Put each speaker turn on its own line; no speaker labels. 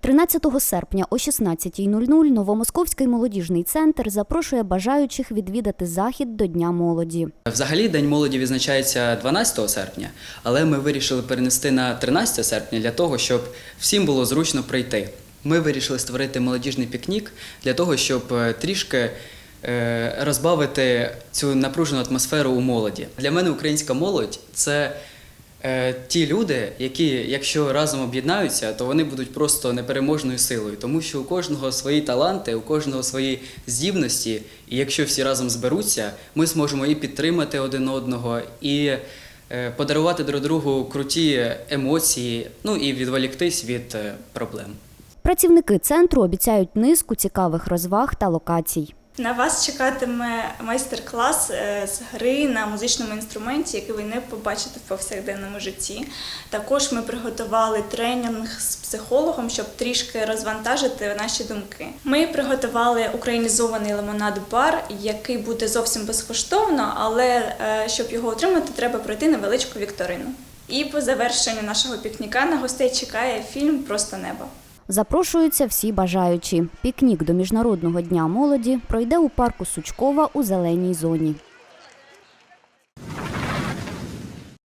13 серпня о 16.00 Новомосковський молодіжний центр запрошує бажаючих відвідати захід до Дня молоді.
Взагалі День молоді відзначається 12 серпня, але ми вирішили перенести на 13 серпня для того, щоб всім було зручно прийти. Ми вирішили створити молодіжний пікнік для того, щоб е, трішки е, розбавити цю напружену атмосферу у молоді. Для мене українська молодь це ті люди, які, якщо разом об'єднаються, то вони будуть просто непереможною силою, тому що у кожного свої таланти, у кожного свої здібності, і якщо всі разом зберуться, ми зможемо і підтримати один одного, і е, подарувати друг другу круті емоції, ну і відволіктись від е, проблем.
Працівники центру обіцяють низку цікавих розваг та локацій.
На вас чекатиме майстер-клас е, з гри на музичному інструменті, який ви не побачите в повсякденному житті. Також ми приготували тренінг з психологом, щоб трішки розвантажити наші думки. Ми приготували українізований лимонад-бар, який буде зовсім безкоштовно, але е, щоб його отримати, треба пройти невеличку вікторину. І по завершенню нашого пікніка на гостей чекає фільм Просто небо.
Запрошуються всі бажаючі. Пікнік до Міжнародного дня молоді пройде у парку Сучкова у зеленій зоні.